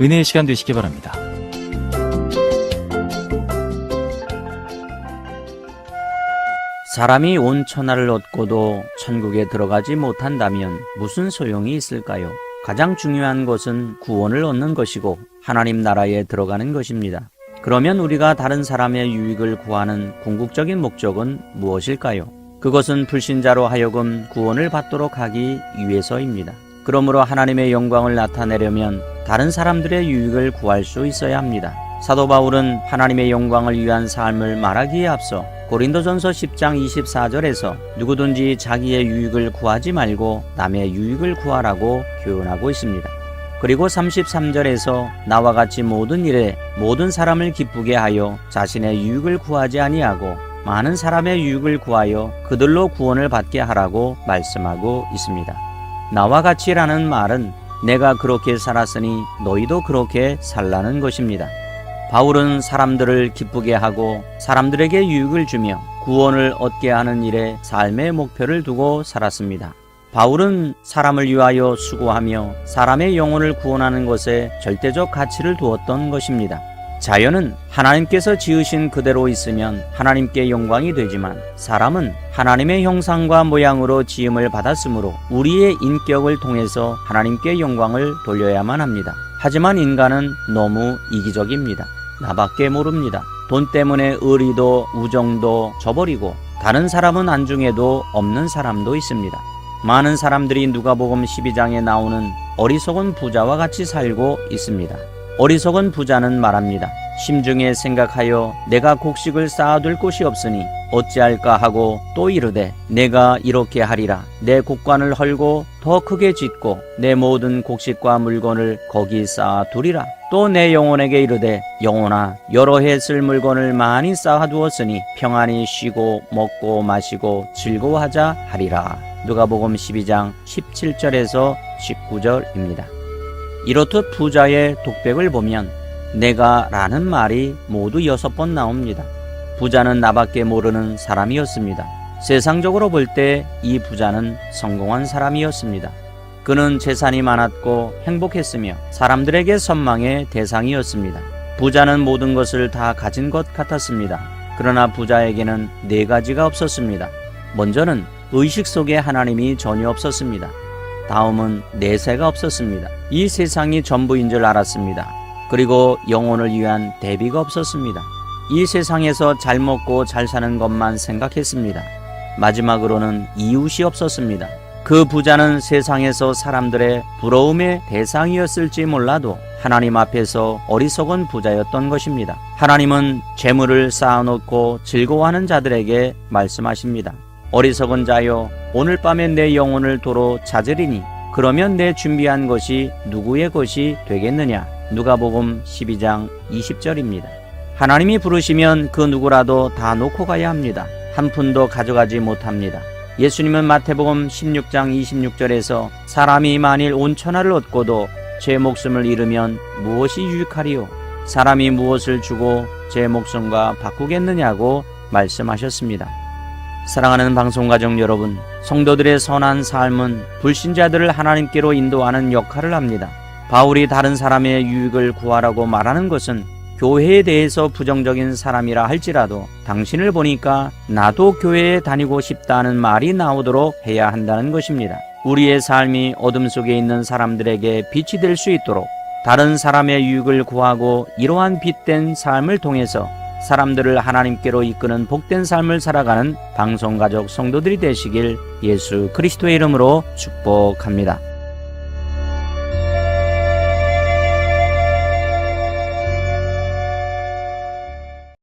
은혜의 시간 되시기 바랍니다. 사람이 온 천하를 얻고도 천국에 들어가지 못한다면 무슨 소용이 있을까요? 가장 중요한 것은 구원을 얻는 것이고 하나님 나라에 들어가는 것입니다. 그러면 우리가 다른 사람의 유익을 구하는 궁극적인 목적은 무엇일까요? 그것은 불신자로 하여금 구원을 받도록 하기 위해서입니다. 그러므로 하나님의 영광을 나타내려면 다른 사람들의 유익을 구할 수 있어야 합니다. 사도 바울은 하나님의 영광을 위한 삶을 말하기에 앞서 고린도전서 10장 24절에서 누구든지 자기의 유익을 구하지 말고 남의 유익을 구하라고 교훈하고 있습니다. 그리고 33절에서 나와 같이 모든 일에 모든 사람을 기쁘게 하여 자신의 유익을 구하지 아니하고 많은 사람의 유익을 구하여 그들로 구원을 받게 하라고 말씀하고 있습니다. 나와 같이라는 말은 내가 그렇게 살았으니 너희도 그렇게 살라는 것입니다. 바울은 사람들을 기쁘게 하고 사람들에게 유익을 주며 구원을 얻게 하는 일에 삶의 목표를 두고 살았습니다. 바울은 사람을 위하여 수고하며 사람의 영혼을 구원하는 것에 절대적 가치를 두었던 것입니다. 자연은 하나님께서 지으신 그대로 있으면 하나님께 영광이 되지만 사람은 하나님의 형상과 모양으로 지음을 받았으므로 우리의 인격을 통해서 하나님께 영광을 돌려야만 합니다. 하지만 인간은 너무 이기적입니다. 나밖에 모릅니다. 돈 때문에 의리도 우정도 저버리고 다른 사람은 안중에도 없는 사람도 있습니다. 많은 사람들이 누가복음 12장에 나오는 어리석은 부자와 같이 살고 있습니다. 어리석은 부자는 말합니다. 심중에 생각하여 내가 곡식을 쌓아둘 곳이 없으니 어찌할까 하고 또 이르되 내가 이렇게 하리라 내 곡관을 헐고 더 크게 짓고 내 모든 곡식과 물건을 거기 쌓아두리라 또 내 영혼에게 이르되 영혼아 여러 해 쓸 물건을 많이 쌓아두었으니 평안히 쉬고 먹고 마시고 즐거워하자 하리라 누가복음 12장 17절에서 19절입니다. 이렇듯 부자의 독백을 보면 내가 라는 말이 모두 여섯 번 나옵니다. 부자는 나밖에 모르는 사람이었습니다. 세상적으로 볼 때 이 부자는 성공한 사람이었습니다. 그는 재산이 많았고 행복했으며 사람들에게 선망의 대상이었습니다. 부자는 모든 것을 다 가진 것 같았습니다. 그러나 부자에게는 네 가지가 없었습니다. 먼저는 의식 속에 하나님이 전혀 없었습니다. 다음은 내세가 없었습니다. 이 세상이 전부인 줄 알았습니다. 그리고 영혼을 위한 대비가 없었습니다. 이 세상에서 잘 먹고 잘 사는 것만 생각했습니다. 마지막으로는 이웃이 없었습니다. 그 부자는 세상에서 사람들의 부러움의 대상이었을지 몰라도 하나님 앞에서 어리석은 부자였던 것입니다. 하나님은 재물을 쌓아놓고 즐거워하는 자들에게 말씀하십니다. 어리석은 자여 오늘 밤에 내 영혼을 도로 찾으리니 그러면 내 준비한 것이 누구의 것이 되겠느냐 누가복음 12장 20절입니다. 하나님이 부르시면 그 누구라도 다 놓고 가야 합니다. 한 푼도 가져가지 못합니다. 예수님은 마태복음 16장 26절에서 사람이 만일 온 천하를 얻고도 제 목숨을 잃으면 무엇이 유익하리요? 사람이 무엇을 주고 제 목숨과 바꾸겠느냐고 말씀하셨습니다. 사랑하는 방송가족 여러분, 성도들의 선한 삶은 불신자들을 하나님께로 인도하는 역할을 합니다. 바울이 다른 사람의 유익을 구하라고 말하는 것은 교회에 대해서 부정적인 사람이라 할지라도 당신을 보니까 나도 교회에 다니고 싶다는 말이 나오도록 해야 한다는 것입니다. 우리의 삶이 어둠 속에 있는 사람들에게 빛이 될 수 있도록 다른 사람의 유익을 구하고 이러한 빛된 삶을 통해서 사람들을 하나님께로 이끄는 복된 삶을 살아가는 방송가족 성도들이 되시길 예수 그리스도의 이름으로 축복합니다.